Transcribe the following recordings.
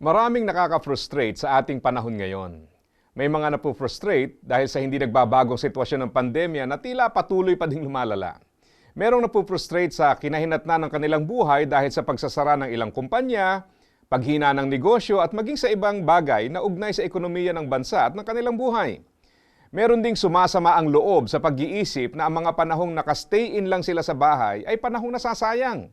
Maraming nakaka-frustrate sa ating panahon ngayon. May mga napo-frustrate dahil sa hindi nagbabagong sitwasyon ng pandemya na tila patuloy pa ding lumalala. Merong napo-frustrate sa kinahinatnan ng kanilang buhay dahil sa pagsasara ng ilang kumpanya, paghina ng negosyo at maging sa ibang bagay na ugnay sa ekonomiya ng bansa at ng kanilang buhay. Meron ding sumasama ang loob sa pag-iisip na ang mga panahong nakastay in lang sila sa bahay ay panahong nasasayang.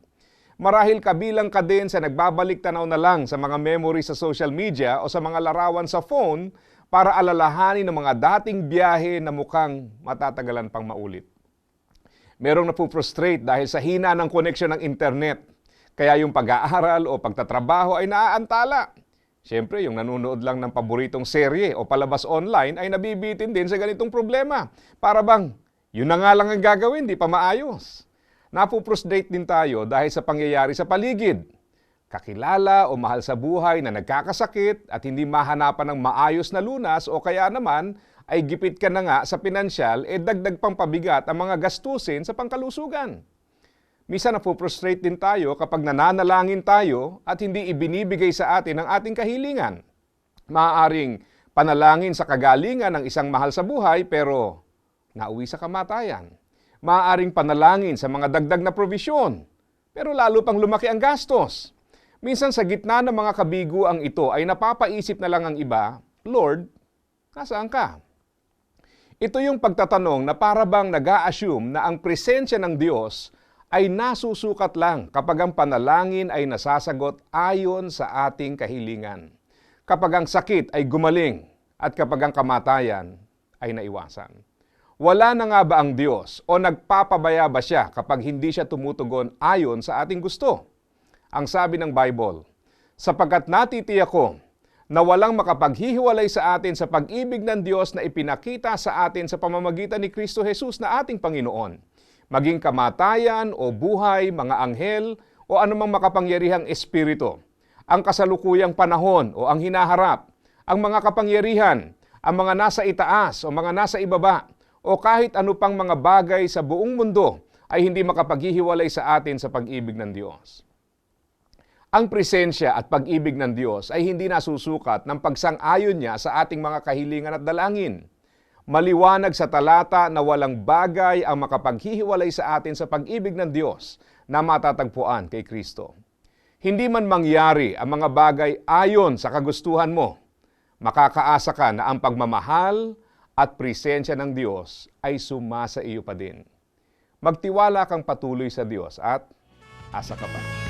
Marahil kabilang ka din sa nagbabalik tanaw na lang sa mga memories sa social media o sa mga larawan sa phone para alalahanin ng mga dating biyahe na mukhang matatagalan pang maulit. Merong napuprostrate dahil sa hina ng koneksyon ng internet. Kaya yung pag-aaral o pagtatrabaho ay naaantala. Siyempre, yung nanonood lang ng paboritong serye o palabas online ay nabibitin din sa ganitong problema. Para bang, yun na nga lang ang gagawin, di pa maayos. Napuprostrate din tayo dahil sa pangyayari sa paligid. Kakilala o mahal sa buhay na nagkakasakit at hindi mahanapan ng maayos na lunas o kaya naman ay gipit ka na nga sa pinansyal e dagdag pang pabigat ang mga gastusin sa pangkalusugan. Misa na frustrate din tayo kapag nananalangin tayo at hindi ibinibigay sa atin ang ating kahilingan. Maaaring panalangin sa kagalingan ng isang mahal sa buhay pero nauwi sa kamatayan. Maaaring panalangin sa mga dagdag na provisyon pero lalo pang lumaki ang gastos. Minsan sa gitna ng mga kabiguang ito ay napapaisip na lang ang iba, Lord, nasaan ka? Ito yung pagtatanong na para bang nag assume na ang presensya ng Diyos ay nasusukat lang kapag ang panalangin ay nasasagot ayon sa ating kahilingan. Kapag ang sakit ay gumaling at kapag ang kamatayan ay naiwasan. Wala na nga ba ang Diyos? O nagpapabaya ba siya kapag hindi siya tumutugon ayon sa ating gusto? Ang sabi ng Bible, sapagkat natitiyak ko na walang makapaghihiwalay sa atin sa pag-ibig ng Diyos na ipinakita sa atin sa pamamagitan ni Kristo Jesus na ating Panginoon. Maging kamatayan o buhay, mga anghel o anumang makapangyarihang espiritu, ang kasalukuyang panahon o ang hinaharap, ang mga kapangyarihan, ang mga nasa itaas o mga nasa ibaba, o kahit ano pang mga bagay sa buong mundo ay hindi makapaghihiwalay sa atin sa pag-ibig ng Diyos. Ang presensya at pag-ibig ng Diyos ay hindi nasusukat ng pagsang-ayon niya sa ating mga kahilingan at dalangin maliwanag sa talata na walang bagay ang makapaghihiwalay sa atin sa pag-ibig ng Diyos na matatagpuan kay Kristo. Hindi man mangyari ang mga bagay ayon sa kagustuhan mo, makakaasa ka na ang pagmamahal at presensya ng Diyos ay sumasa iyo pa din. Magtiwala kang patuloy sa Diyos at asa ka pa.